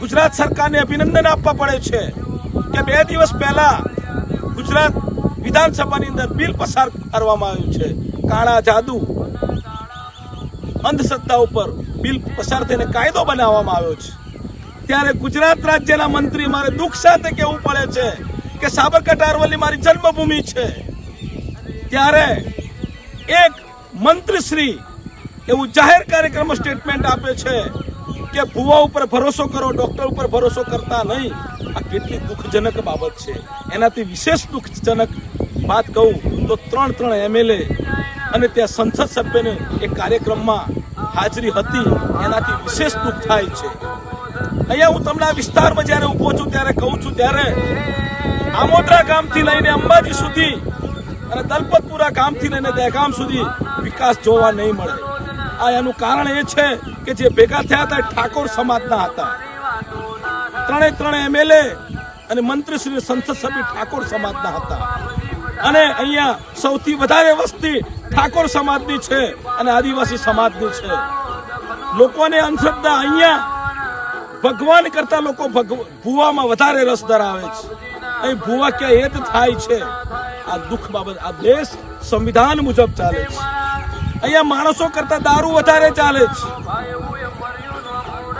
ગુજરાત સરકારને અભિનંદન આપવા પડે છે કે બે દિવસ પહેલા ગુજરાત વિધાનસભાની અંદર બિલ પસાર કરવામાં આવ્યું છે. કાળા જાદુ, અંધશ્રદ્ધા ઉપર બિલ પસાર થઈને કાયદો બનાવવામાં આવ્યો છે. ત્યારે ગુજરાત રાજ્યના મંત્રી મારે દુઃખ સાથે કહેવું પડે છે કે સાબરકાંઠા અરવલ્લી મારી જન્મભૂમિ છે. ત્યારે એક મંત્રીશ્રી એવું જાહેર કાર્યક્રમ સ્ટેટમેન્ટ આપે છે કે ભૂવા ઉપર ભરોસો કરો, ડોક્ટર ઉપર ભરોસો કરતા નહીં. આ કેટલી દુઃખજનક બાબત છે. એનાથી વિશેષ દુઃખજનક વાત કહું તો ત્રણ ત્રણ એમએલએ અને ત્યાં સંસદ સભ્યને એક કાર્યક્રમમાં હાજરી હતી. એનાથી વિશેષ દુઃખ થાય છે. અહીંયા હું તમને આ વિસ્તારમાં જ્યારે ઊભો છું ત્યારે કહું છું ત્યારે આમોદરા ગામથી લઈને અંબાજી સુધી અને દલપતપુરા ગામથી લઈને દહેગામ સુધી વિકાસ જોવા નહીં મળે. આ એનું કારણ એ છે કે જે ભેગા થયા હતા ઠાકોર સમાજના હતા. ત્રણે ત્રણે એમએલએ અને મંત્રીશ્રી સંસદ સભ્ય ઠાકોર સમાજના હતા. અને અહીંયા સૌથી વધારે વસ્તી ઠાકોર સમાજની છે અને આદિવાસી સમાજની છે. લોકોને અંધશ્રદ્ધા અહીંયા ભગવાન કરતા લોકો ભૂવામાં વધારે રસ ધરાવે છે. અહીં ભૂવા ક્યાં હેત થાય છે. આ દુઃખ બાબત, આ દેશ સંવિધાન મુજબ ચાલે છે. અહીંયા માણસો કરતા દારૂ વધારે ચાલે છે.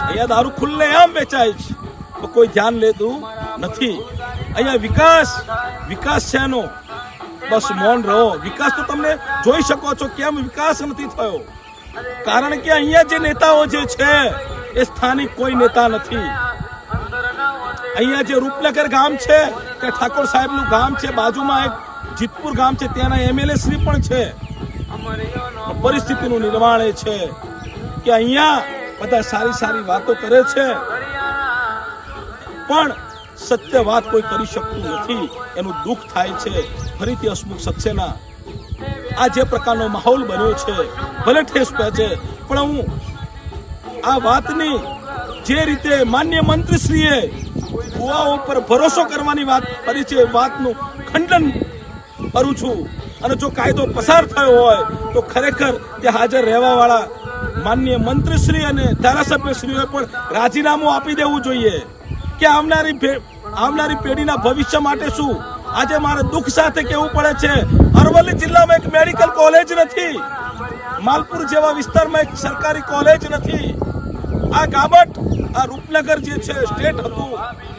અહીંયા દારૂ ખુલ્લે આમ વેચાય છે. તો કોઈ ધ્યાન લેતું નથી. અહીંયા વિકાસ વિકાસ છે એનો. બસ મૌન રહો. વિકાસ તો તમને જોઈ શકો છો કેમ વિકાસ નથી થયો. કારણ કે અહીંયા જે નેતાઓ જે છે, એ સ્થાનિક કોઈ નેતા નથી. અહીંયા જે રૂપનગર ગામ છે કે ઠાકોર સાહેબનું ગામ છે, બાજુમાં એક જીતપુર ગામ છે, ત્યાંના એમએલએ શ્રી પણ છે. પરિસ્થિતિનું નિર્માણ એ છે કે અહીંયા બધા સારી સારી વાતો કરે છે, પણ સત્ય વાત કોઈ કરી શકતું નથી. એનું દુઃખ થાય છે. ફરીથી હસમુખ સક્સેના આ જે પ્રકારનો માહોલ બન્યો છે, ભલે ઠેસ પહોંચે પણ હું આ વાતની જે રીતે માન્ય મંત્રીશ્રીએ ભુવાઓ પર ભરોસો કરવાની વાત કરી છે વાતનું ખંડન કરું છું. અને જો કાયદો પસાર થયો હોય, તો ખરેખર ત્યાં હાજર રહેવાવાળા માનનીય મંત્રીશ્રી અને ધારાસભ્યશ્રીઓએ પણ રાજીનામું આપી દેવું જોઈએ. કે આવનારી આવનારી પેઢીના ભવિષ્ય માટે શું? આજે મારે દુઃખ સાથે કહેવું પડે છે, અરવલ્લી જિલ્લામાં એક મેડિકલ કોલેજ નથી. માલપુર જેવા વિસ્તારમાં એક સરકારી કોલેજ નથી. આ ગામટ આ રૂપનગર જે છે, સ્ટેટ હતું,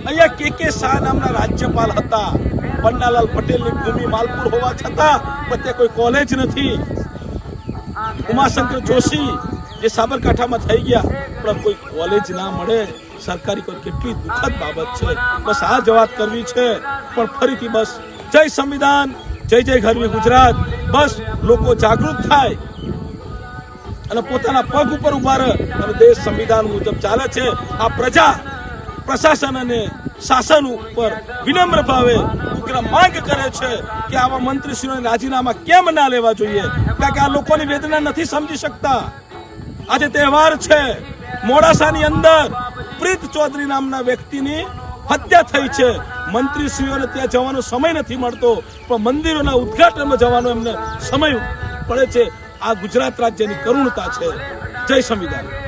અહીંયા કે કે શાહ નામના રાજ્યપાલ હતા. પન્નાલાલ પટેલની ભૂમિ માલપુર હોવા છતાં ત્યાં કોઈ કોલેજ નથી. ઉમાશંકર જોશી જે સાબરકાંઠામાં થઈ ગયા, પણ કોઈ કોલેજ ના મળે. સરકારી કોઈ કેટલી દુઃખદ બાબત છે. બસ આ જ વાત કરવી છે. પણ ફરીથી બસ, જય સંવિધાન, જય જય ગરવી ગુજરાત. બસ લોકો જાગૃત થાય અને પોતાના પગ ઉપર ઊભા રહે અને દેશ સંવિધાન મુજબ ચાલે છે. આ પ્રજા પ્રશાસન અને શાસન ઉપર વિનમ્ર ભાવે ઉગ્ર માંગ કરે છે કે આવા મંત્રીશ્રીઓને રાજીનામા કેમ ના લેવા જોઈએ? કારણ કે આ લોકોની વેદના નથી સમજી શકતા. આજે તહેવાર છે. મોડાસાની અંદર પ્રીત ચૌધરી નામના વ્યક્તિની હત્યા થઈ છે. મંત્રીશ્રીઓને ત્યાં જવાનો સમય નથી મળતો, પણ મંદિરોના ઉદ્ઘાટનમાં જવાનો એમને સમય પડે છે. આ ગુજરાત રાજ્યની કરુણતા છે. જય સંવિધાન.